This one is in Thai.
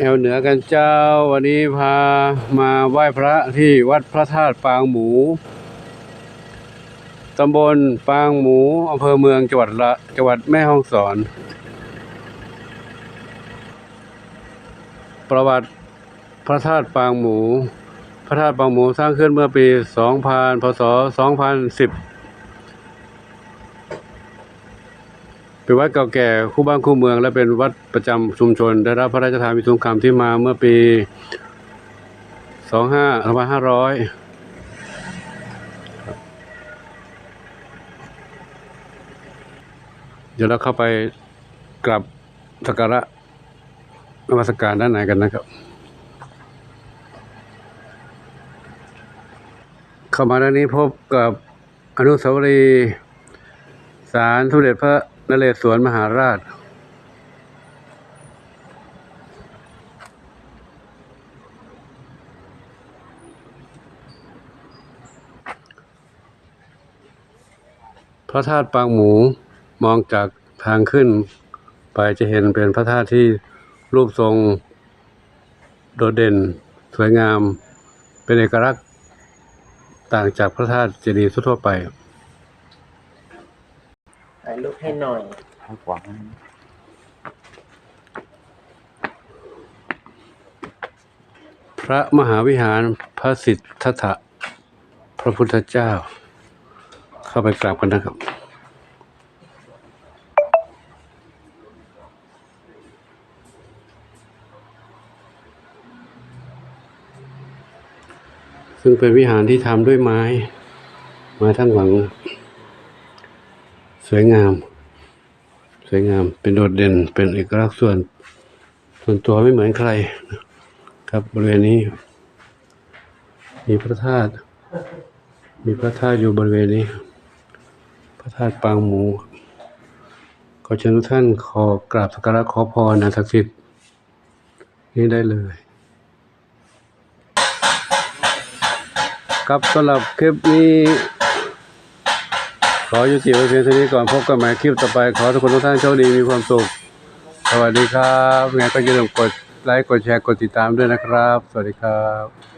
แอวเหนือกันเจ้า วันนี้พามาไหว้พระที่วัดพระธาตุปางหมู ตำบลปางหมูอำเภอเมืองจังหวัดละจังหวัดแม่ฮ่องสอน ประวัติพระธาตุปางหมู พระธาตุปางหมูสร้างขึ้นเมื่อปี 2000 พศ 2010 เป็นวัดเก่าแก่คู่บ้านคู่เมือง และเป็นวัดประจำชุมชน ได้รับพระราชทานวิสุงคำที่มาเมื่อปี25 2500เดี๋ยวเราเข้าไปกลับสักการะนมัสการด้านในกันนะครับ เข้ามาด้านนี้พบกับอนุสาวรีย์ศาลสมเด็จพระ นเรศวรมหาราช พระธาตุปางหมูมองจากทางขึ้น ไปจะเห็นเป็นพระธาตุที่รูปทรง โดดเด่น สวยงาม เป็นเอกลักษณ์ต่างจากพระธาตุเจดีย์ทั่วไปายรูปให้หน่อยข้างขวาพระมหาวิหารพระสิทธัตถะพระพุทธเจ้า เข้าไปกราบกันนะครับซึ่งเป็นวิหารที่ทำด้วยไม้ ไม้ทั้งหลัง สวยงาม สวยงามเป็นโดดเด่นเป็นเอกลักษณ์ส่วน ส่วนตัวไม่เหมือนใคร ครับบริเวณนี้ มีพระธาตุมีพระธาตุอยู่บริเวณนี้ พระธาตุปางหมูขอเชิญทุกท่านขอกราบสักการะขอพรนะศักดิ์สิทธิ์นี่ได้เลย ครับสำหรับคลิปนี้ ขอยุติไว้เพียงเท่านี้ก่อนพบกันใหม่คลิปต่อไป ขอทุกคนทุกท่านโชคดีมีความสุข สวัสดีครับไงก็อย่าลืมกดไลค์กดแชร์กดติดตามด้วยนะครับ สวัสดีครับ